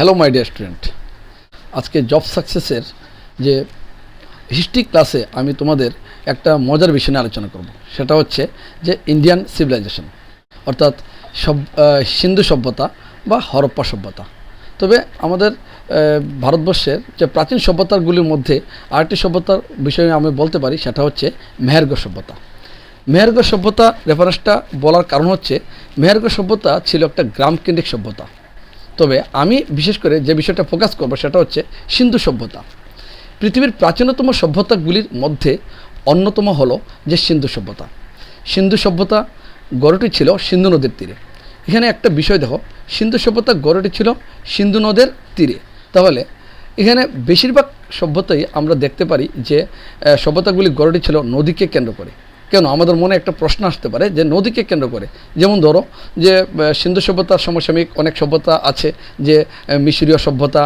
Hello my dear student আজকে job সাকসেসের যে হিস্ট্রি ক্লাসে আমি তোমাদের একটা মজার বিষয় নিয়ে আলোচনা করব। সেটা হচ্ছে যে ইন্ডিয়ান সিভিলাইজেশন অর্থাৎ সব সিন্ধু সভ্যতা বা হরপ্পা সভ্যতা। তবে আমাদের ভারতবর্ষের যে প্রাচীন সভ্যতাগুলির মধ্যে আরেকটি সভ্যতার বিষয়ে আমি বলতে পারি, সেটা হচ্ছে মেহেরগ সভ্যতা। মেহেরগ সভ্যতা রেফারেন্সটা বলার কারণ হচ্ছে মেহেরগ সভ্যতা ছিল একটা গ্রামকেন্দ্রিক সভ্যতা। তবে আমি বিশেষ করে যে বিষয়টা ফোকাস করব সেটা হচ্ছে সিন্ধু সভ্যতা। পৃথিবীর প্রাচীনতম সভ্যতাগুলির মধ্যে অন্যতম হলো যে সিন্ধু সভ্যতা। সিন্ধু সভ্যতা গড়টি ছিল সিন্ধু নদীর তীরে। এখানে একটা বিষয় দেখো, সিন্ধু সভ্যতা গড়টি ছিল সিন্ধু নদের তীরে। তাহলে এখানে বেশিরভাগ সভ্যতাই আমরা দেখতে পারি যে সভ্যতাগুলি গড়টি ছিল নদীকে কেন্দ্র করে। কেন? আমাদের মনে একটা প্রশ্ন আসতে পারে যে নদীকে কেন্দ্র করে। যেমন ধরো যে সিন্ধু সভ্যতার সমসাময়িক অনেক সভ্যতা আছে যে মিশরীয় সভ্যতা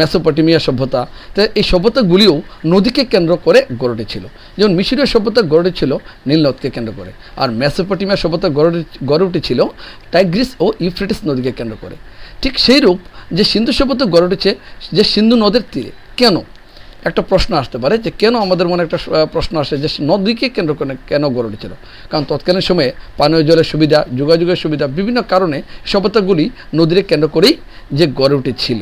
মেসোপটেমিয়া সভ্যতা। তো এই সভ্যতাগুলিও নদীকে কেন্দ্র করে গড়ে উঠেছিল যেমন মিশরীয় সভ্যতা গড়ে উঠেছিল নীলনদকে কেন্দ্র করে। আর মেসোপটেমিয়া সভ্যতা গড়ে গড়ে উঠেছিল টাইগ্রিস ও ইউফ্রেটিস নদীকে কেন্দ্র করে। ঠিক সেই রূপ যে সিন্ধু সভ্যতা গড়ে উঠেছে যে সিন্ধু নদের তীরে। কেন? একটা প্রশ্ন আসতে পারে যে কেন আমাদের মনে একটা প্রশ্ন আসে যে নদীকে কেন্দ্র করে কেন গড়ে উঠেছিল? কারণ তৎকালীন সময়ে পানীয় জলের সুবিধা, যোগাযোগের সুবিধা, বিভিন্ন কারণে সভ্যতাগুলি নদীরে কেন্দ্র করেই যে গড়ে উঠেছিল।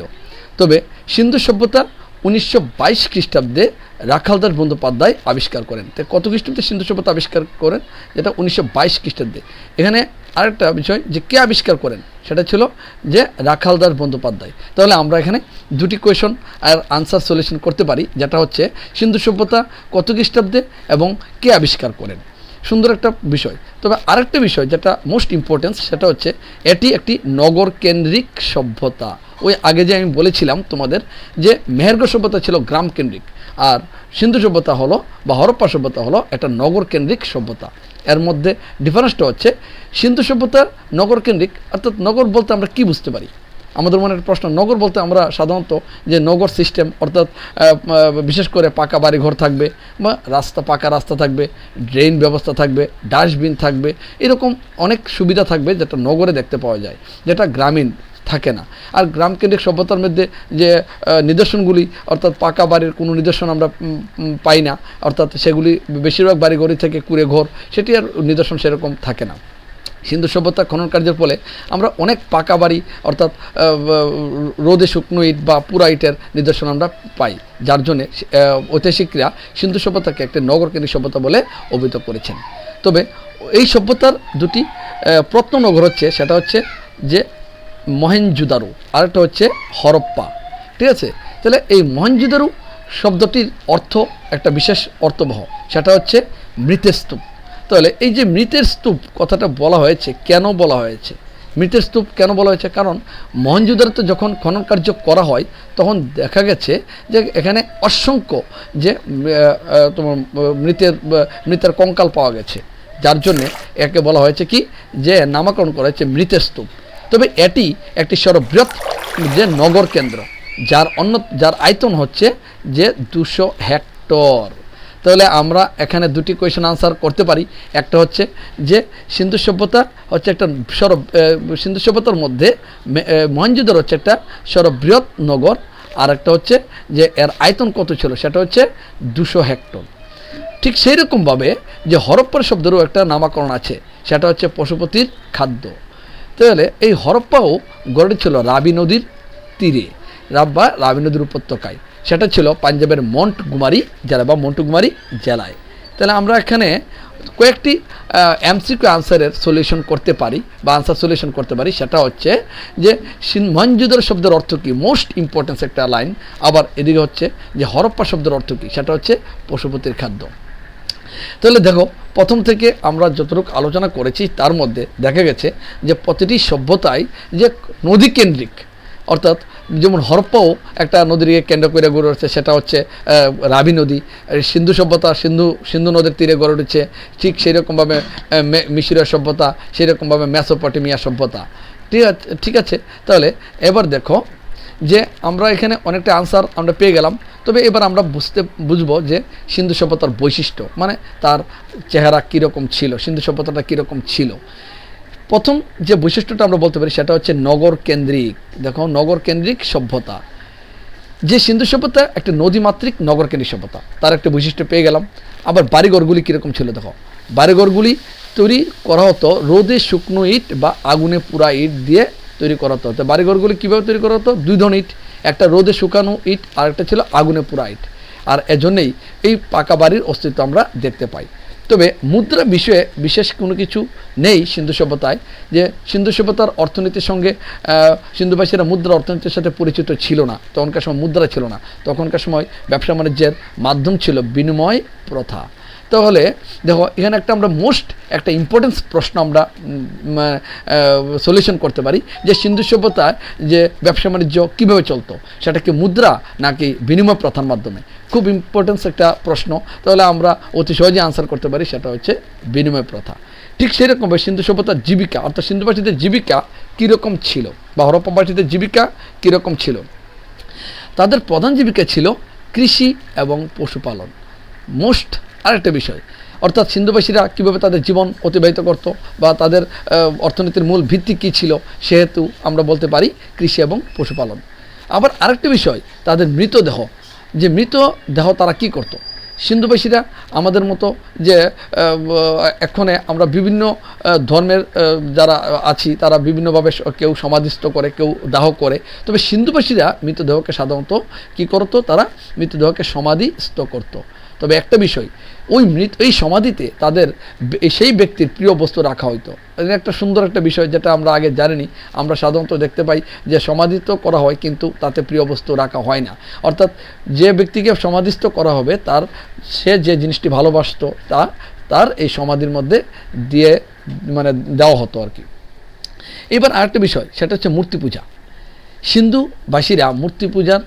তবে সিন্ধু সভ্যতা উনিশশো বাইশ খ্রিস্টাব্দে রাখালদাস বন্দ্যোপাধ্যায় আবিষ্কার করেন। তো কত খ্রিস্টাব্দে সিন্ধু সভ্যতা আবিষ্কার করেন? যেটা উনিশশো বাইশ খ্রিস্টাব্দে। এখানে আরেকটা বিষয় যে কে আবিষ্কার করেন? সেটা ছিল যে রাখালদাস বন্দ্যোপাধ্যায়। তাহলে আমরা এখানে দুটি কোয়েশন আর আনসার সলিউশন করতে পারি, যেটা হচ্ছে সিন্ধু সভ্যতা কত খ্রিস্টাব্দে এবং কে আবিষ্কার করেন? সুন্দর একটা বিষয়। তবে আরেকটা বিষয় যেটা মোস্ট ইম্পর্টেন্স সেটা হচ্ছে এটি একটি নগর কেন্দ্রিক সভ্যতা। ওই আগে যে আমি বলেছিলাম তোমাদের যে মেহেরগড় সভ্যতা ছিল গ্রাম কেন্দ্রিক আর সিন্ধু সভ্যতা হলো বা হরপ্পা সভ্যতা হলো একটা নগর কেন্দ্রিক সভ্যতা। এর মধ্যে ডিফারেন্সটা হচ্ছে, সিন্ধু সভ্যতার নগর কেন্দ্রিক অর্থাৎ নগর বলতে আমরা কি বুঝতে পারি? আমাদের মনে প্রশ্ন, নগর বলতে আমরা সাধারণত যে নগর সিস্টেম অর্থাৎ বিশেষ করে পাকা বাড়ি ঘর থাকবে বা রাস্তা, পাকা রাস্তা থাকবে ড্রেন ব্যবস্থা থাকবে ডাস্টবিন থাকবে, এরকম অনেক সুবিধা থাকবে যেটা নগরে দেখতে পাওয়া যায়, যেটা গ্রামীণ থাকে না। আর গ্রামকেন্দ্রিক সভ্যতার মধ্যে যে নিদর্শনগুলি, অর্থাৎ পাকা বাড়ির কোনো নিদর্শন আমরা পাই না, অর্থাৎ সেগুলি বেশিরভাগ বাড়ি ঘড়ি থেকে কুড়ে ঘর, সেটি আর নিদর্শন সেরকম থাকে না। সিন্ধু সভ্যতা খনন কার্যের ফলে আমরা অনেক পাকা বাড়ি, অর্থাৎ রোদে শুকনো ইট বা পুরা ইটের নিদর্শন আমরা পাই, যার জন্যে ঐতিহাসিকরা সিন্ধু সভ্যতাকে একটি নগরকেন্দ্রিক সভ্যতা বলে অভিহিত করেছেন। তবে এই সভ্যতার দুটি প্রত্ননগর হচ্ছে, সেটা হচ্ছে যে মহেঞ্জুদারু, আরেকটা হচ্ছে হরপ্পা। ঠিক আছে? তাহলে এই মহেঞ্জুদারু শব্দটির অর্থ, একটা বিশেষ অর্থবহ, সেটা হচ্ছে মৃতের স্তূপ। তাহলে এই যে মৃতের স্তূপ কথাটা বলা হয়েছে, কেন বলা হয়েছে? মৃতের স্তূপ কেন বলা হয়েছে? কারণ মহেঞ্জুদারোতে যখন খনন কার্য করা হয়, তখন দেখা গেছে যে এখানে অসংখ্য যে তোমার, মৃতের মৃতের কঙ্কাল পাওয়া গেছে। যার জন্যে একে বলা হয়েছে কি? যে নামাকরণ করা হয়েছে মৃতের স্তূপ। তবে এটি একটি সর্ববৃহৎ যে নগর কেন্দ্র, যার অন্য যার আয়তন হচ্ছে যে দুশো হেক্টর। তাহলে আমরা এখানে দুটি কোয়েশন আনসার করতে পারি। একটা হচ্ছে যে সিন্ধু সভ্যতা হচ্ছে একটা সর্ব সিন্ধু সভ্যতার মধ্যে মহেঞ্জোদারো হচ্ছে একটা সর্ববৃহৎ নগর। আর একটা হচ্ছে যে এর আয়তন কত ছিল, সেটা হচ্ছে দুশো হেক্টর। ঠিক সেই রকমভাবে যে হরপ্পার শব্দেরও একটা নামাকরণ আছে, সেটা হচ্ছে পশুপতির খাদ্য। তাহলে এই হরপ্পাও গড়ে ছিল রাবি নদীর তীরে। রাব বা রাবি নদীর উপত্যকায়। সেটা ছিল পাঞ্জাবের মন্ট মন্টগুমারি জেলা বা মন্টগুমারি জেলায়। তাহলে আমরা এখানে কয়েকটি এমসিকিউ আনসারের সলিউশন করতে পারি বা আনসার সলিউশন করতে পারি। সেটা হচ্ছে যে মঞ্জুদার শব্দের অর্থ কী? মোস্ট ইম্পর্টেন্স একটা লাইন। আবার এদিকে হচ্ছে যে হরপ্পা শব্দের অর্থ কী? সেটা হচ্ছে পশুপতির খাদ্য। তাহলে দেখো, প্রথম থেকে আমরা যতটুকু আলোচনা করেছি, তার মধ্যে দেখা গেছে যে প্রতিটি সভ্যতায় যে নদী কেন্দ্রিক, অর্থাৎ যেমন হরপ্পাও একটা নদীকে কেন্দ্র করে গড়ে উঠছে, সেটা হচ্ছে রাবি নদী। সিন্ধু সভ্যতা, সিন্ধু সিন্ধু নদীর তীরে গড়ে উঠেছে, ঠিক সেই রকমভাবে মিশরীয় সভ্যতা সেই রকমভাবে মেসোপটেমিয়া সভ্যতা। ঠিক আছে ঠিক আছে? তাহলে এবার দেখো যে আমরা এখানে অনেকটা আনসার আমরা পেয়ে গেলাম। তবে এবার আমরা বুঝতে, বুঝব যে সিন্ধু সভ্যতার বৈশিষ্ট্য মানে তার চেহারা কীরকম ছিল, সিন্ধু সভ্যতাটা কীরকম ছিল। প্রথম যে বৈশিষ্ট্যটা আমরা বলতে পারি সেটা হচ্ছে নগর কেন্দ্রিক। দেখো, নগর কেন্দ্রিক সভ্যতা। যে সিন্ধু সভ্যতা একটা নদীমাতৃক নগর কেন্দ্রিক সভ্যতা, তার একটা বৈশিষ্ট্য পেয়ে গেলাম। আবার বাড়িঘরগুলি কীরকম ছিল, দেখো। বাড়িঘরগুলি তৈরি করা হতো রোদে শুকনো ইট বা আগুনে পুরা ইট দিয়ে তৈরি করা হতো। বাড়িঘরগুলি কীভাবে তৈরি করা হতো? দুই ধরনের ইট। একটা রোদে শুকানো ইট আর একটা ছিল আগুনে পুরা ইট। আর এজন্যই এই পাকা বাড়ির অস্তিত্ব আমরা দেখতে পাই। তবে মুদ্রা বিষয়ে বিশেষ কোনো কিছু নেই সিন্ধু সভ্যতায়, যে সিন্ধু সভ্যতার অর্থনীতির সঙ্গে সিন্ধুবাসীরা মুদ্রা অর্থনীতির সাথে পরিচিত ছিল না। তখনকার সময় মুদ্রা ছিল না। তখনকার সময় ব্যবসা বাণিজ্যের মাধ্যম ছিল বিনিময় প্রথা। তাহলে দেখো, এখানে একটা আমরা মোস্ট একটা ইম্পর্টেন্স প্রশ্ন আমরা সলিউশন করতে পারি, যে সিন্ধু সভ্যতায় যে ব্যবসা বাণিজ্য কীভাবে চলতো, সেটা কি মুদ্রা নাকি বিনিময় প্রথার মাধ্যমে? খুব ইম্পর্টেন্স একটা প্রশ্ন, তাহলে আমরা অতি সহজে আনসার করতে পারি, সেটা হচ্ছে বিনিময় প্রথা। ঠিক সেরকমভাবে সিন্ধু সভ্যতার জীবিকা, অর্থাৎ সিন্ধুবাসীদের জীবিকা কীরকম ছিল বা হরপ্পাবাসীদের জীবিকা কীরকম ছিল? তাদের প্রধান জীবিকা ছিল কৃষি এবং পশুপালন। মোস্ট আরেকটা বিষয়, অর্থাৎ সিন্ধুবাসীরা কীভাবে তাদের জীবন অতিবাহিত করত বা তাদের অর্থনীতির মূল ভিত্তি কী ছিল, সেহেতু আমরা বলতে পারি কৃষি এবং পশুপালন। আবার আরেকটা বিষয়, তাদের মৃতদেহ, যে মৃতদেহ তারা কি করত? সিন্ধুবাসীরা আমাদের মতো যে এক্ষণে আমরা বিভিন্ন ধর্মের যারা আছি, তারা বিভিন্নভাবে কেউ সমাধিস্থ করে, কেউ দাহ করে, তবে সিন্ধুবাসীরা মৃতদেহকে সাধারণত কি করতো? তারা মৃতদেহকে সমাধিস্থ করতো। তবে একটা বিষয়, ওই মৃত, এই সমাধিতে তাদের সেই ব্যক্তির প্রিয় বস্তু রাখা হইতো। এটা একটা সুন্দর একটা বিষয় যেটা আমরা আগে জানিনি। আমরা সাধারণত দেখতে পাই যে সমাধিত করা হয় কিন্তু তাতে প্রিয় বস্তু রাখা হয় না। অর্থাৎ যে ব্যক্তিকে সমাধিস্থ করা হবে, তার, সে যে জিনিসটি ভালোবাসতো, তা, তার এই সমাধির মধ্যে দিয়ে মানে দেওয়া হতো আর কি। এবার আরেকটা বিষয়, সেটা হচ্ছে মূর্তি পূজা। সিন্ধুবাসীরা মূর্তি পূজার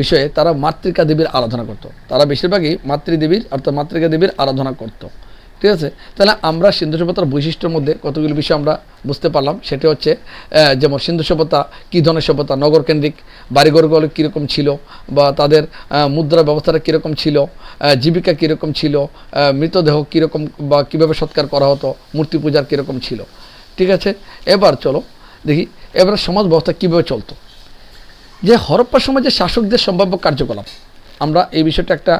বিষয়ে তারা মাতৃকা দেবীর আরাধনা করত। তারা বেশিরভাগই মাতৃদেবীর, অর্থাৎ মাতৃকা দেবীর আরাধনা করত। ঠিক আছে? তাহলে আমরা সিন্ধু সভ্যতার বৈশিষ্ট্যের মধ্যে কতগুলি বিষয় আমরা বুঝতে পারলাম? সেটা হচ্ছে যেমন সিন্ধু সভ্যতা, কী ধরনের সভ্যতা নগরকেন্দ্রিক বাড়িঘরগুলো কীরকম ছিল বা তাদের মুদ্রা ব্যবস্থাটা কীরকম ছিল জীবিকা কীরকম ছিল মৃতদেহ কীরকম বা কীভাবে সৎকার করা হতো, মূর্তি পূজার কীরকম ছিল। ঠিক আছে? এবার চলো দেখি, এবার সমাজ ব্যবস্থা কীভাবে চলতো? যে হরপ্পা সমাজের শাসকদের সম্ভাব্য কার্যকলাপ। আমরা এই বিষয়টা একটা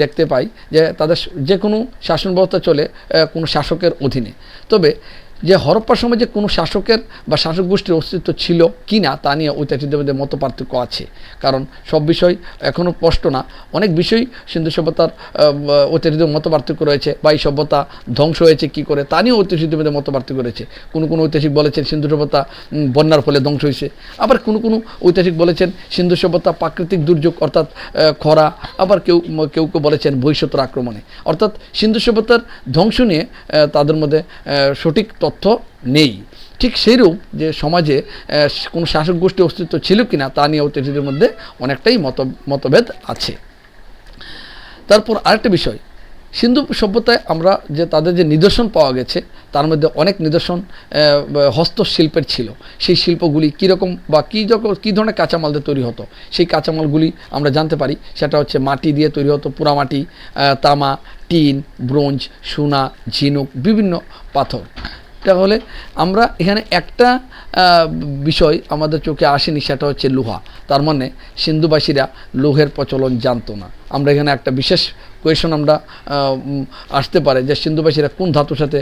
দেখতে পাই যে তাদের যে কোনো শাসন ব্যবস্থা চলে কোনো শাসকের অধীনে। তবে যে হরপ্পা সমাজে কোনো শাসকের বা শাসক গোষ্ঠীর অস্তিত্ব ছিল কি না তা নিয়ে ঐতিহাসিকদের মত পার্থক্য আছে। কারণ সব বিষয় এখনও স্পষ্ট না। অনেক বিষয় সিন্ধু সভ্যতার ঐতিহাসিকদের মত পার্থক্য রয়েছে বা এই সভ্যতা ধ্বংস হয়েছে কি করে তা নিয়ে ঐতিহাসিকদের মত পার্থক্য রয়েছে। কোনো কোনো ঐতিহাসিক বলেছেন সিন্ধু সভ্যতা বন্যার ফলে ধ্বংস হয়েছে। আবার কোনো কোনো ঐতিহাসিক বলেছেন সিন্ধু সভ্যতা প্রাকৃতিক দুর্যোগ, অর্থাৎ খরা। আবার কেউ কেউ কেউ বলেছেন বহিষ্যতর আক্রমণে। অর্থাৎ সিন্ধু সভ্যতার ধ্বংস নিয়ে তাদের মধ্যে সঠিক তথ্য নেই। ঠিক সেইরূপ যে সমাজে কোনো শাসক গোষ্ঠীর অস্তিত্ব ছিল কিনা তা নিয়ে ঐতিহাসিকদের মধ্যে অনেকটাই মত, মতভেদ আছে। তারপর আরেকটা বিষয়, সিন্ধু সভ্যতায় আমরা যে তাদের যে নিদর্শন পাওয়া গেছে, তার মধ্যে অনেক নিদর্শন হস্তশিল্পের ছিল। সেই শিল্পগুলি কীরকম বা কী যখন, কী ধরনের কাঁচামাল দিয়ে তৈরি হতো, সেই কাঁচামালগুলি আমরা জানতে পারি। সেটা হচ্ছে মাটি দিয়ে তৈরি হতো পোড়ামাটি তামা, টিন, ব্রোঞ্জ, সোনা, ঝিনুক, বিভিন্ন পাথর। তাহলে আমরা এখানে একটা বিষয় আমাদের চোখে আসেনি, সেটা হচ্ছে লোহা। তার মানে সিন্ধুবাসীরা লোহের প্রচলন জানতো না। আমরা এখানে একটা বিশেষ কোয়েশন আমরা আসতে পারে যে সিন্ধুবাসীরা কোন ধাতুর সাথে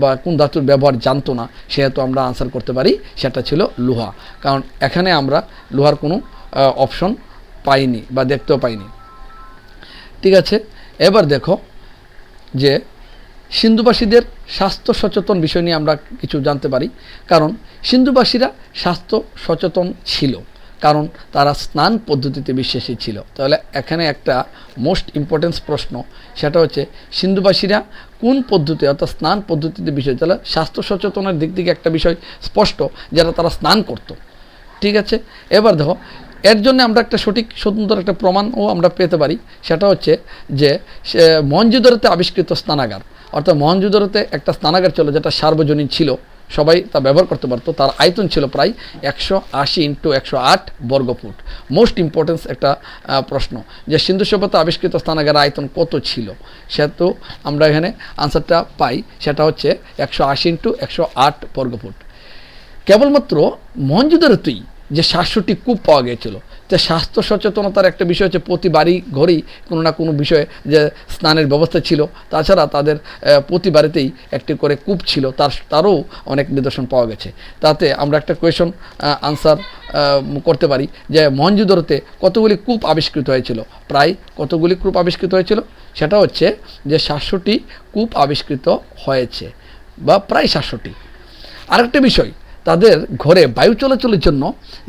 বা কোন ধাতুর ব্যবহার জানতো না, সেহেতু আমরা আনসার করতে পারি, সেটা ছিল লোহা। কারণ এখানে আমরা লোহার কোনো অপশন পাইনি বা দেখতেও পাইনি। ঠিক আছে? এবার দেখো যে সিন্ধুবাসীদের স্বাস্থ্য সচেতন বিষয় নিয়ে আমরা কিছু জানতে পারি। কারণ সিন্ধুবাসীরা স্বাস্থ্য সচেতন ছিল, কারণ তারা স্নান পদ্ধতিতে বিশ্বাসী ছিল। তাহলে এখানে একটা মোস্ট ইম্পর্টেন্স প্রশ্ন, সেটা হচ্ছে সিন্ধুবাসীরা কোন পদ্ধতি, অর্থাৎ স্নান পদ্ধতিতে বিষয়, তাহলে স্বাস্থ্য সচেতনের দিক থেকে একটা বিষয় স্পষ্ট, যারা তারা স্নান করতো। ঠিক আছে? এবার দেখো এর জন্য আমরা একটা সঠিক স্বতন্ত্র একটা প্রমাণও আমরা পেতে পারি। সেটা হচ্ছে যে, সে মঞ্জুদরতে আবিষ্কৃত স্নানাগার। অর্থাৎ মহেঞ্জোদড়োতে একটা স্নানাগার ছিল যেটা সার্বজনীন ছিল। সবাই তা ব্যবহার করতে পারতো। তার আয়তন ছিল প্রায় একশো আশি ইন্টু একশো আট বর্গফুট মোস্ট ইম্পর্টেন্স একটা প্রশ্ন যে, সিন্ধু সভ্যতা আবিষ্কৃত স্থানাগারের আয়তন কত ছিল? সেহেতু আমরা এখানে আনসারটা পাই। সেটা হচ্ছে একশো আশি ইন্টু একশো আট বর্গফুট কেবলমাত্র মঞ্জুদারতেই যে সাতশোটি কূপ পাওয়া গিয়েছিল। যে স্বাস্থ্য সচেতনতার একটা বিষয় হচ্ছে প্রতি বাড়ি ঘরেই কোনো না কোনো বিষয়ে যে স্নানের ব্যবস্থা ছিল, তাছাড়া তাদের প্রতি বাড়িতেই একটি করে কূপ ছিল, তার, তারও অনেক নিদর্শন পাওয়া গেছে। তাতে আমরা একটা কোয়েশন আনসার করতে পারি যে মঞ্জুদরতে কতগুলি কূপ আবিষ্কৃত হয়েছিল? প্রায় কতগুলি কূপ আবিষ্কৃত হয়েছিল? সেটা হচ্ছে যে সাতশোটি কূপ আবিষ্কৃত হয়েছে, বা প্রায় সাতশোটি আরেকটা বিষয় তাদের ঘরে বায়ু চলাচলের জন্য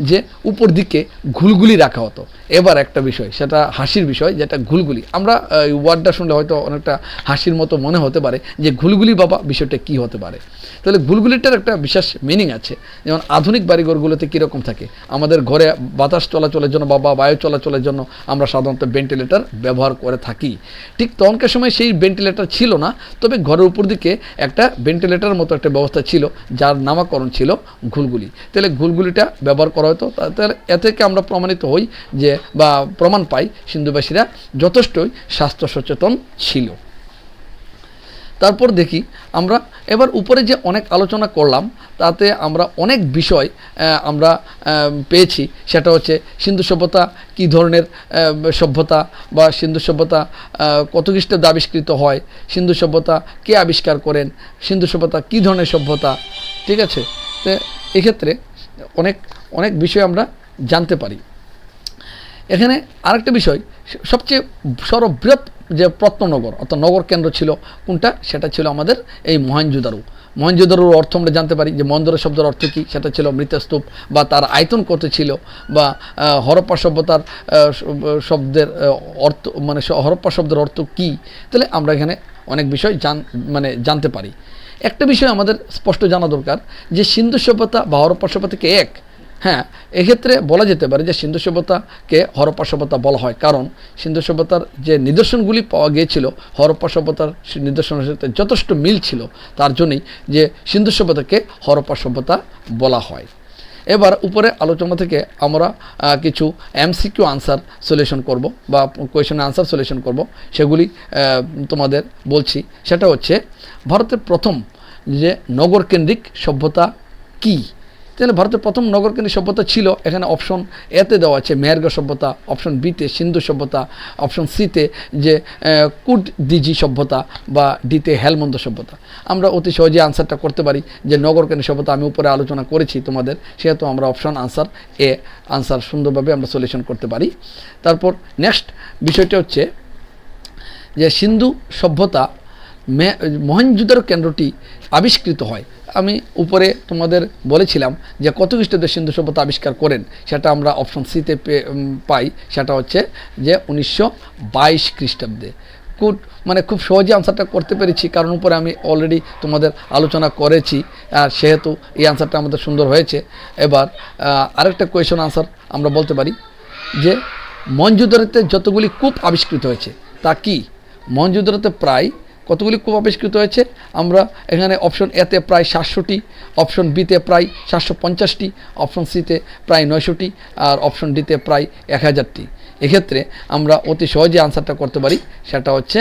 যে উপর দিকে ঘুলগুলি রাখা হতো। এবার একটা বিষয়, সেটা হাসির বিষয়, যেটা ঘুলগুলি আমরা এই ওয়ার্ডটা শুনলে হয়তো অনেকটা হাসির মতো মনে হতে পারে যে ঘুলগুলি বাবা বিষয়টা কি হতে পারে। তাহলে ঘুলগুলিটার একটা বিশেষ মিনিং আছে। যেমন আধুনিক বাড়িঘরগুলোতে কীরকম থাকে? আমাদের ঘরে বাতাস চলাচলের জন্য বা বায়ু চলাচলের জন্য আমরা সাধারণত ভেন্টিলেটর ব্যবহার করে থাকি। ঠিক তখনকার সময় সেই ভেন্টিলেটর ছিল না, তবে ঘরের উপর দিকে একটা ভেন্টিলেটর মতো একটা ব্যবস্থা ছিল, যার নামাকরণ ছিল ঘুলগুলি তাহলে ঘুলগুলিটা ব্যবহার করা হতো। তাহলে এ থেকে আমরা প্রমাণিত হই যে বা প্রমাণ পাই সিন্ধুবাসীরা যথেষ্টই স্বাস্থ্য সচেতন ছিল। তারপর দেখি আমরা এবার উপরে যে অনেক আলোচনা করলাম, তাতে আমরা অনেক বিষয় আমরা পেয়েছি। সেটা হচ্ছে সিন্ধু সভ্যতা কী ধরনের সভ্যতা বা সিন্ধু সভ্যতা কত খ্রিস্টাব্দে আবিষ্কৃত হয়, সিন্ধু সভ্যতা কে আবিষ্কার করেন, সিন্ধু সভ্যতা কী ধরনের সভ্যতা, ঠিক আছে? তো এক্ষেত্রে অনেক অনেক বিষয় আমরা জানতে পারি। এখানে আরেকটা বিষয় সবচেয়ে সর্ববৃহৎ যে প্রত্ননগর, অর্থাৎ নগর কেন্দ্র ছিল, কোনটা? সেটা ছিল আমাদের এই মহেঞ্জোদারো। মহেঞ্জোদারোর অর্থ আমরা জানতে পারি যে মহেন্দ্র শব্দের অর্থ কী? সেটা ছিল মৃতস্তূপ বা তার আয়তন কত ছিল বা হরপ্পা সভ্যতার শব্দের অর্থ মানে হরপ্পা শব্দের অর্থ কী? তাহলে আমরা এখানে অনেক বিষয় জান মানে জানতে পারি। একটা বিষয় আমাদের স্পষ্ট জানা দরকার যে সিন্ধু সভ্যতা বা হরপ্পা সভ্যতাকে এক হ্যাঁ এক্ষেত্রে বলা যেতে পারে যে সিন্ধু সভ্যতাকে হরপ্পা সভ্যতা বলা হয়। কারণ সিন্ধু সভ্যতার যে নিদর্শনগুলি পাওয়া গিয়েছিল, হরপ্পা সভ্যতার নিদর্শনের সাথে যথেষ্ট মিল ছিল। তার জন্যই যে সিন্ধু সভ্যতাকে হরপ্পা সভ্যতা বলা হয়। এবার উপরে আলোচনা থেকে আমরা কিছু এমসিকিউ আনসার সলিউশন করব বা কোয়েশনের আনসার সলিউশন করব। সেগুলি তোমাদের বলছি। সেটা হচ্ছে, ভারতের প্রথম যে নগরকেন্দ্রিক সভ্যতা কী? তাহলে ভারতের প্রথম নগরকেন্দ্রিক সভ্যতা ছিল এখানে অপশন এতে দেওয়া আছে মেহেরগ সভ্যতা অপশন বিতে সিন্ধু সভ্যতা অপশন সিতে যে কুট দিজি সভ্যতা বা ডিতে হেলমন্দ সভ্যতা। আমরা অতি সহজে আনসারটা করতে পারি যে নগরকেন্দ্রিক সভ্যতা আমি উপরে আলোচনা করেছি তোমাদের, সেহেতু আমরা অপশন আনসার এ আনসার সুন্দরভাবে আমরা সলিউশন করতে পারি। তারপর নেক্সট বিষয়টা হচ্ছে যে সিন্ধু সভ্যতা মহেঞ্জোদারো কেন্দ্রটি আবিষ্কৃত হয়। আমি উপরে তোমাদের বলেছিলাম যে কত খ্রিস্টাব্দে সিন্ধু সভ্যতা আবিষ্কার করেন, সেটা আমরা অপশন সিতে পাই। সেটা হচ্ছে যে উনিশশো বাইশ খ্রিস্টাব্দে। খুব মানে খুব সহজে আনসারটা করতে পেরেছি, কারণ উপরে আমি অলরেডি তোমাদের আলোচনা করেছি, আর সেহেতু এই আনসারটা আমাদের সুন্দর হয়েছে। এবার আরেকটা কোয়েশন আনসার আমরা বলতে পারি, যে মঞ্জুদারিতে যতগুলি কূপ আবিষ্কৃত হয়েছে, তা কি? মঞ্জুদারিতে প্রায় কতগুলি কূপ আবিষ্কৃত হয়েছে? আমরা এখানে অপশন এতে প্রায় সাতশোটি অপশন বিতে প্রায় সাতশো পঞ্চাশটি অপশন সিতে প্রায় নয়শোটি, আর অপশন ডিতে প্রায় এক হাজারটি এক্ষেত্রে আমরা অতি সহজে আনসারটা করতে পারি, সেটা হচ্ছে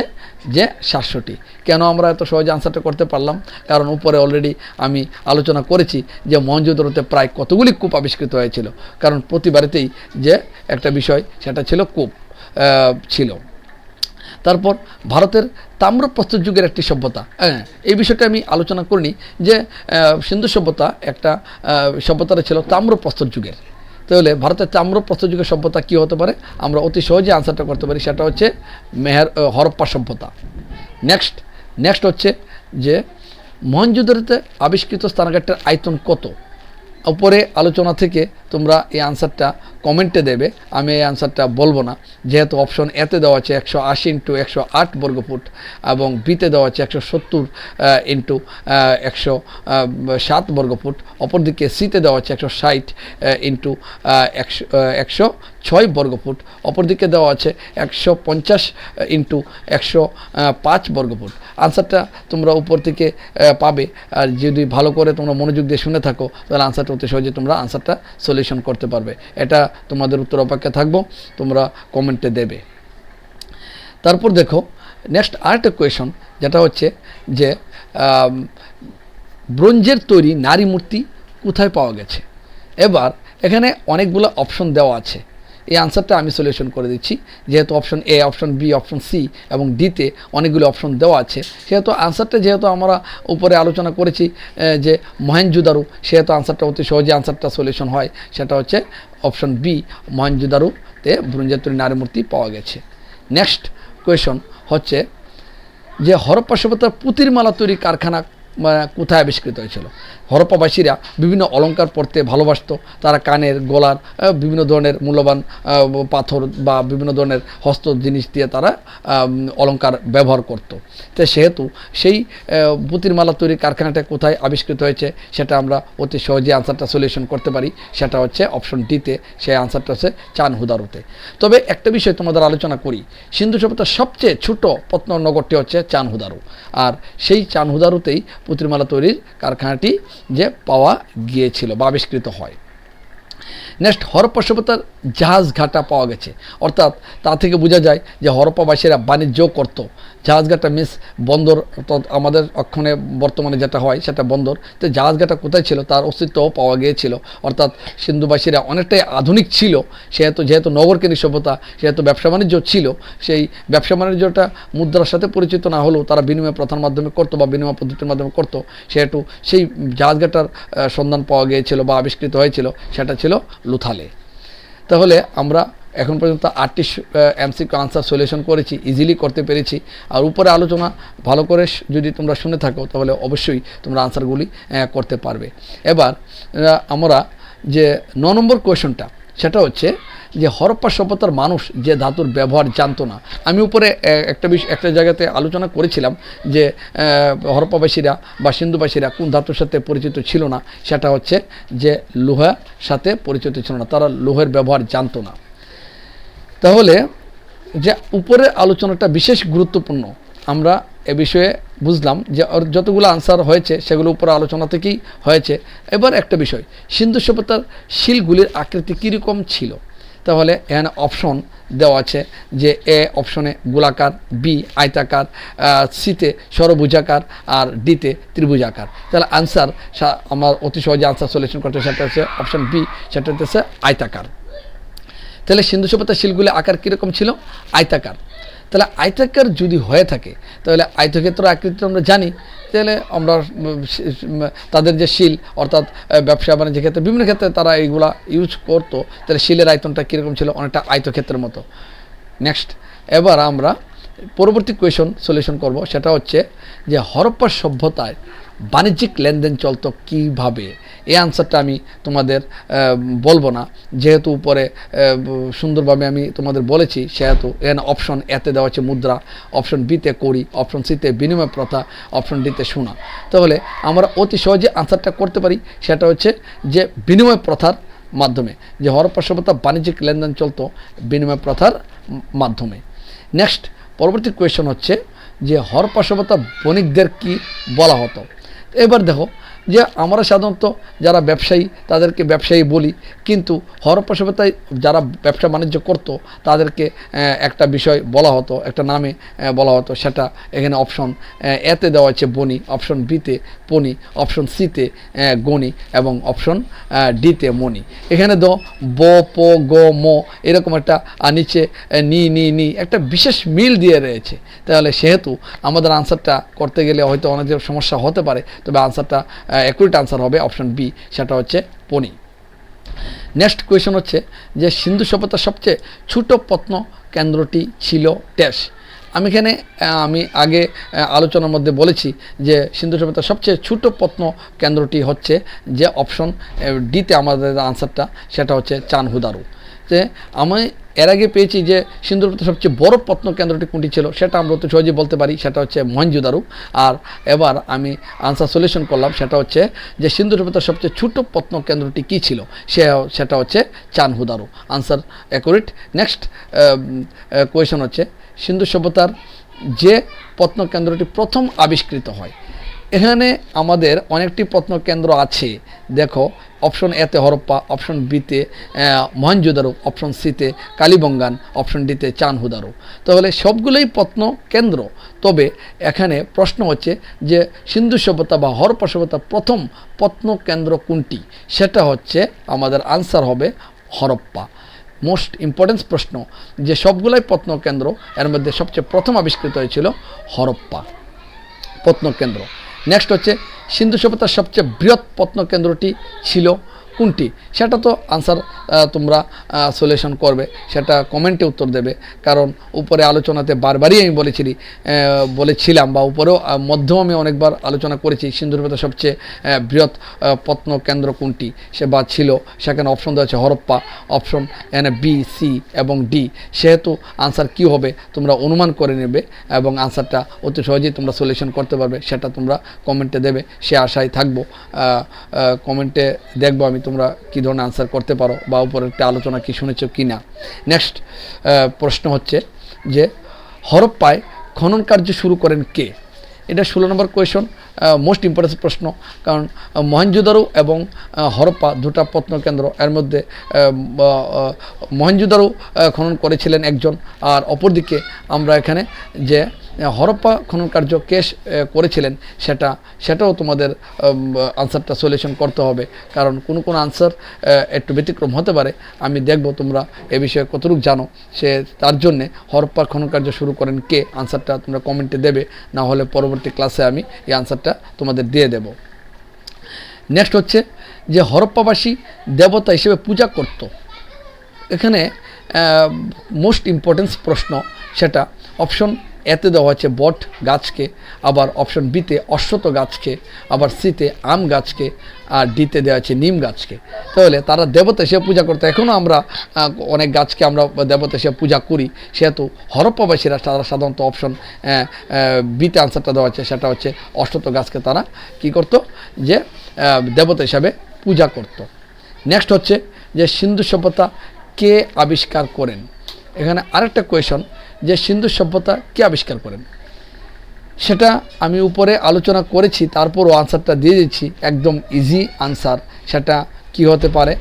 যে সাতশোটি। কেন আমরা এত সহজে আনসারটা করতে পারলাম? কারণ উপরে অলরেডি আমি আলোচনা করেছি যে মঞ্জুদরতে প্রায় কতগুলি কূপ আবিষ্কৃত হয়েছিল। কারণ প্রতিবারেতেই যে একটা বিষয়, সেটা ছিল কূপ ছিল। তারপর ভারতের তাম্রপ্রস্তর যুগের একটি সভ্যতা। হ্যাঁ এই বিষয়টা আমি আলোচনা করিনি যে সিন্ধু সভ্যতা একটা সভ্যতাটা ছিল তাম্রপ্রস্তর যুগের। তাহলে ভারতের তাম্রপ্রস্তর যুগের সভ্যতা কী হতে পারে? আমরা অতি সহজে আনসারটা করতে পারি, সেটা হচ্ছে মেহের হরপ্পা সভ্যতা। নেক্সট নেক্সট হচ্ছে যে মহেঞ্জোদারোতে আবিষ্কৃত স্থানাগারটার আয়তন কত? উপরে আলোচনা থেকে তোমরা এই আনসারটা কমেন্টে দেবে। আমি এই আনসারটা বলব না। যেহেতু অপশন এতে দেওয়া আছে একশো আশি ইন্টু একশো আট বর্গফুট এবং বিতে দেওয়া আছে একশো সত্তর ইন্টু একশো সাত বর্গফুট অপরদিকে সিতে দেওয়া আছে একশো ষাট ইন্টু একশো একশো ছয় বর্গফুট, অপরদিকে দেওয়া আছে একশো পঞ্চাশ ইন্টু একশো পাঁচ বর্গফুট। আনসারটা তোমরা উপর থেকে পাবে। আর যদি ভালো করে তোমরা মনোযোগ দিয়ে শুনে থাকো, তাহলে আনসারটা অতি সহজে তোমরা আনসারটা সলিউশন করতে পারবে। এটা তোমাদের উত্তর অপেক্ষা থাকব, তোমরা কমেন্টে দেবে। তারপর দেখো নেক্সট আরেকটা কোয়েশন যেটা হচ্ছে যে ব্রোঞ্জের তৈরি নারী মূর্তি কোথায় পাওয়া গেছে? এবার এখানে অনেকগুলো অপশন দেওয়া আছে। এই আনসারটা আমি সলিউশন করে দিচ্ছি। যেহেতু option A option B option C এবং ডিতে অনেকগুলো অপশন দেওয়া আছে, সেহেতু আনসারটা যেহেতু আমরা উপরে আলোচনা করেছি যে মহেঞ্জুদারু, সেহেতু আনসারটা অতি সহজে আনসারটা সলিউশন হয়। সেটা হচ্ছে অপশন বি মহেঞ্জুদারুতে ব্রোঞ্জের তৈরি নারী মূর্তি পাওয়া গেছে। নেক্সট কোয়েশন হচ্ছে যে হরপ্পা সভ্যতার পুঁতির মালা তৈরি কারখানা কোথায় আবিষ্কৃত হয়েছিল? হরপ্পাবাসীরা বিভিন্ন অলংকার পরতে ভালোবাসত। তারা কানের গলার বিভিন্ন ধরনের মূল্যবান পাথর বা বিভিন্ন ধরনের হস্ত জিনিস দিয়ে তারা অলঙ্কার ব্যবহার করত। তো সেহেতু সেই পুঁতির মালা তৈরির কারখানাটা কোথায় আবিষ্কৃত হয়েছে সেটা আমরা অতি সহজে আনসারটা সলিউশন করতে পারি। সেটা হচ্ছে অপশন ডিতে সেই আনসারটা হচ্ছে চান হুদারুতে। তবে একটা বিষয় তোমাদের আলোচনা করি। সিন্ধু সভ্যতার সবচেয়ে ছোট প্রত্ন নগরটি হচ্ছে চান হুদারু। আর সেই চান হুদারুতেই পুঁতিরমালা তৈরির কারখানাটি যে পাওয়া গিয়েছিল বা আবিষ্কৃত হয়। নেক্সট হরপ্পা সভ্যতার জাহাজ ঘাটা পাওয়া গেছে। অর্থাৎ তা থেকে বোঝা যায় যে হরপ্পাবাসীরা বাণিজ্য করত। জাহাজ ঘাটা মিস বন্দর আমাদের অক্ষণে বর্তমানে যেটা হয় সেটা বন্দর। তো জাহাজ ঘাটা কোথায় ছিল? তার অস্তিত্বও পাওয়া গিয়েছিল। অর্থাৎ সিন্ধুবাসীরা অনেকটাই আধুনিক ছিল। সেহেতু, যেহেতু নগরকেন্দ্রিক সভ্যতা সেহেতু ব্যবসা বাণিজ্য ছিল, সেই ব্যবসা বাণিজ্যটা মুদ্রার সাথে পরিচিত না হলেও তারা বিনিময় প্রথার মাধ্যমে করতো বা বিনিময় পদ্ধতির মাধ্যমে করতো। সেহেতু সেই জাহাজঘাটার সন্ধান পাওয়া গিয়েছিল বা আবিষ্কৃত হয়েছিল, সেটা ছিল লুথালে। তাহলে আমরা এখন পর্যন্ত আটটি এমসিকিউ আনসার সলিউশন করেছি ইজিলি করতে পেরেছি। আর উপরে আলোচনা ভালো করে যদি তোমরা শুনে থাকো, তাহলে অবশ্যই তোমরা আনসারগুলি করতে পারবে। এবার আমরা যে ন নম্বর কোয়েশনটা সেটা হচ্ছে যে হরপ্পা সভ্যতার মানুষ যে ধাতুর ব্যবহার জানতো না। আমি উপরে একটা বিষয় একটা জায়গাতে আলোচনা করেছিলাম যে হরপ্পাবাসীরা বা সিন্ধুবাসীরা কোন ধাতুর সাথে পরিচিত ছিল না, সেটা হচ্ছে যে লোহার সাথে পরিচিত ছিল না, তারা লোহের ব্যবহার জানতো না। তাহলে যে উপরের আলোচনাটা বিশেষ গুরুত্বপূর্ণ, আমরা এ বিষয়ে বুঝলাম যে যতগুলো আনসার হয়েছে, সেগুলো উপরে আলোচনা থেকেই হয়েছে। এবার একটা বিষয়, সিন্ধু সভ্যতার শিলগুলির আকৃতি কীরকম ছিল? তাহলে এখানে অপশন দেওয়া আছে যে এ অপশনে গোলাকার বি আয়তাকার সিতে সরভুজাকার আর ডিতে ত্রিভুজাকার। তাহলে আনসার আমার অতি সহজে আনসার সলিউশন করতে সেটা হচ্ছে অপশন বি সেটা হচ্ছে আয়তাকার। তাহলে সিন্ধু সভ্যতার শিলগুলি আকার কীরকম ছিল? আয়তাকার। তাহলে আয়তাকার যদি হয়ে থাকে, তাহলে আয়তক্ষেত্র আকৃতি আমরা জানি, তাহলে আমরা তাদের যে শিল, অর্থাৎ ব্যবসা বাণিজ্যের ক্ষেত্রে বিভিন্ন ক্ষেত্রে তারা এইগুলা ইউজ করতো। তাহলে শিলের আয়তনটা কীরকম ছিল? অনেকটা আয়তক্ষেত্রের মতো। নেক্সট এবার আমরা পরবর্তী কোয়েশন সলিউশন করব। সেটা হচ্ছে যে হরপ্পা সভ্যতায় বাণিজ্যিক লেনদেন চলতো কীভাবে? এই আনসারটা আমি তোমাদের বলব না। যেহেতু উপরে সুন্দরভাবে আমি তোমাদের বলেছি, সেহেতু এখানে অপশন এতে দেওয়া হচ্ছে মুদ্রা অপশন বিতে করি অপশন সিতে বিনিময় প্রথা অপশন ডিতে শোনা তাহলে আমরা অতি সহজে আনসারটা করতে পারি। সেটা হচ্ছে যে বিনিময় প্রথার মাধ্যমে, যে হরপ্পা সভ্যতা বাণিজ্যিক লেনদেন চলতো বিনিময় প্রথার মাধ্যমে। নেক্সট পরবর্তী কোয়েশন হচ্ছে যে হরপাশবতা বণিকদের কি বলা হতো? এবার দেখো যে আমরা সাধারণত যারা ব্যবসায়ী, তাদেরকে ব্যবসায়ী বলি, কিন্তু হরপ্পা সভ্যতায় যারা ব্যবসা বাণিজ্য করতো, তাদেরকে একটা বিষয় বলা হতো, একটা নামে বলা হতো, সেটা এখানে অপশন এতে দেওয়া আছে বনি অপশন বিতে পনি অপশন সিতে গণি, এবং অপশন ডিতে মনি এখানে দ ব, প, গ, ম এরকম একটা নিচে নি নি নি, একটা বিশেষ মিল দিয়ে রয়েছে। তাহলে সেহেতু আমাদের আনসারটা করতে গেলে হয়তো অনেক সমস্যা হতে পারে, তবে আনসারটা অ্যাকুরেট আনসার হবে অপশন বি সেটা হচ্ছে পনি নেক্সট কোয়েশন হচ্ছে যে সিন্ধু সভ্যতার সবচেয়ে ছোট প্রত্ন কেন্দ্রটি ছিল ড্যাশ আমি এখানে আমি আগে আলোচনার মধ্যে বলেছি যে সিন্ধু সভ্যতার সবচেয়ে ছোট প্রত্ন কেন্দ্রটি হচ্ছে যে অপশন ডিতে আমাদের আনসারটা সেটা হচ্ছে চানহুদারু। যে আমি এর আগে পেয়েছি যে সভ্যতার সবচেয়ে বড় প্রত্ন কেন্দ্রটি কোনটি ছিল, সেটা আমরা তো সহজে বলতে পারি, সেটা হচ্ছে মহেঞ্জোদারো আর এবার আমি আনসার সলিউশন করলাম, সেটা হচ্ছে যে সভ্যতার সবচেয়ে ছোট প্রত্ন কেন্দ্রটি কী ছিল? সে, সেটা হচ্ছে Chanhudaro answer accurate next question হচ্ছে, সিন্ধু সভ্যতার যে প্রত্ন কেন্দ্রটি প্রথম আবিষ্কৃত হয় এখানে আমাদের অনেকটি প্রত্ন কেন্দ্র আছে। দেখো অপশন এতে হরপ্পা অপশন বিতে মহেঞ্জোদারো অপশন সিতে কালীবঙ্গান অপশন ডিতে চানহুদারো। তাহলে সবগুলোই প্রত্ন কেন্দ্র তবে এখানে প্রশ্ন হচ্ছে যে সিন্ধু সভ্যতা বা হরপ্পা সভ্যতা প্রথম প্রত্ন কেন্দ্র কোনটি? সেটা হচ্ছে আমাদের আনসার হবে হরপ্পা। মোস্ট ইম্পর্টেন্স প্রশ্ন, যে সবগুলাই প্রত্ন কেন্দ্র এর মধ্যে সবচেয়ে প্রথম আবিষ্কৃত হয়েছিল হরপ্পা। প্রত্নকেন্দ্র। নেক্সট হচ্ছে সিন্ধু সভ্যতার সবচেয়ে বৃহৎ প্রত্নকেন্দ্রটি ছিল কোনটি? সেটা তো আনসার তোমরা সলিউশন করবে। সেটা কমেন্টে উত্তর দেবে। কারণ উপরে আলোচনাতে বারবারই আমি বলেছিলি বলেছিলাম বা উপরেও মধ্যেও আমি অনেকবার আলোচনা করেছি সিন্ধু সভ্যতার সবচেয়ে বৃহৎ আহ, প্রত্নকেন্দ্র কোনটি? সে বা ছিল। সেখানে অপশন দেওয়া আছে Harappa option A B C এবং ডি সেহেতু আনসার কি হবে তোমরা অনুমান করে নেবে এবং আনসারটা অতি সহজেই তোমরা সলিউশন করতে পারবে। সেটা তোমরা কমেন্টে দেবে। সে আশায় থাকব। কমেন্টে দেখব আমি তোমরা কী ধরনের আনসার করতে পারো বা উপরের একটা আলোচনা কি শুনেছো কি না? নেক্সট প্রশ্ন হচ্ছে যে, হরপ্পায় খনন কার্য শুরু করেন কে? এটা ষোলো নম্বর কোয়েশন মোস্ট ইম্পর্টেন্স প্রশ্ন, কারণ মহেঞ্জোদারো এবং হরপ্পা দুটা প্রত্নকেন্দ্র এর মধ্যে মহেঞ্জোদারো খনন করেছিলেন একজন, আর অপরদিকে আমরা এখানে যে হরপ্পা খনন কার্য কেস করেছিলেন। সেটা, সেটাও তোমাদের আনসারটা সলিউশন করতে হবে। কারণ কোনো কোনো আনসার একটু ব্যতিক্রম হতে পারে। আমি দেখব তোমরা এ বিষয়ে কতটুকু জানো। সে, তার জন্যে হরপ্পা খনন কার্য শুরু করেন কে? আনসারটা তোমরা কমেন্টে দেবে। না হলে পরবর্তী ক্লাসে আমি এই আনসারটা তোমাদের দিয়ে দেব। নেক্সট হচ্ছে যে হরপ্পাবাসী দেবতা হিসেবে পূজা করত। এখানে মোস্ট ইম্পর্টেন্স প্রশ্ন সেটা অপশন এতে দেওয়া হয়েছে বট গাছকে, আবার অপশন বিতে অশ্বত গাছকে, আবার সিতে আম গাছকে, আর ডিতে দেওয়া আছে নিম গাছকে। তাহলে তারা দেবতা হিসেবে পূজা করতো। এখনও আমরা অনেক গাছকে আমরা দেবতা হিসেবে পূজা করি। সেহেতু হরপ্পাবাসীরা তারা সাধারণত অপশন বিতে আনসারটা দেওয়া আছে সেটা হচ্ছে অশ্বত গাছকে তারা কি করত? যে দেবতা হিসাবে পূজা করত। নেক্সট হচ্ছে যে সিন্ধু সভ্যতা কে আবিষ্কার করেন? এখানে আরেকটা কোয়েশন যে সিন্ধু সভ্যতা কে আবিষ্কার করেন? সেটা আমি উপরে আলোচনা করেছি, তারপরও আনসারটা দিয়ে দিচ্ছি। একদম ইজি আনসার সেটা কি হতে পারে?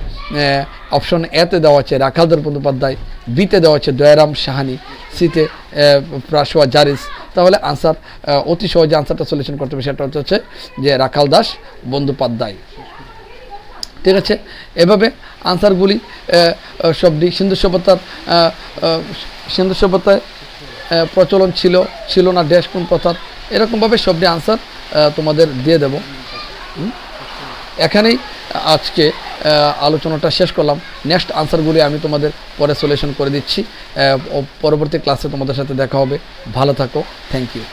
অপশন এতে দেওয়া আছে রাখালদার বন্দ্যোপাধ্যায় বিতে দেওয়া আছে দয়ারাম সাহানি সিতে প্রাসোয়া জারিস। তাহলে আনসার অতি সহজে আনসারটা সলিউশন করতে হবে। সেটা হচ্ছে যে রাখাল দাস বন্দ্যোপাধ্যায়। ঠিক আছে? এভাবে আনসারগুলি সবটি সিন্ধু সভ্যতার সিন্ধু সভ্যতায় প্রচলন ছিল ছিল না ড্যাশ কোন প্রথার। এরকমভাবে সবটি আনসার তোমাদের দিয়ে দেব। এখানেই আজকে আলোচনাটা শেষ করলাম। নেক্সট আনসারগুলি আমি তোমাদের পরে সলিউশন করে দিচ্ছি। পরবর্তী ক্লাসে তোমাদের সাথে দেখা হবে। ভালো থাকো। Thank you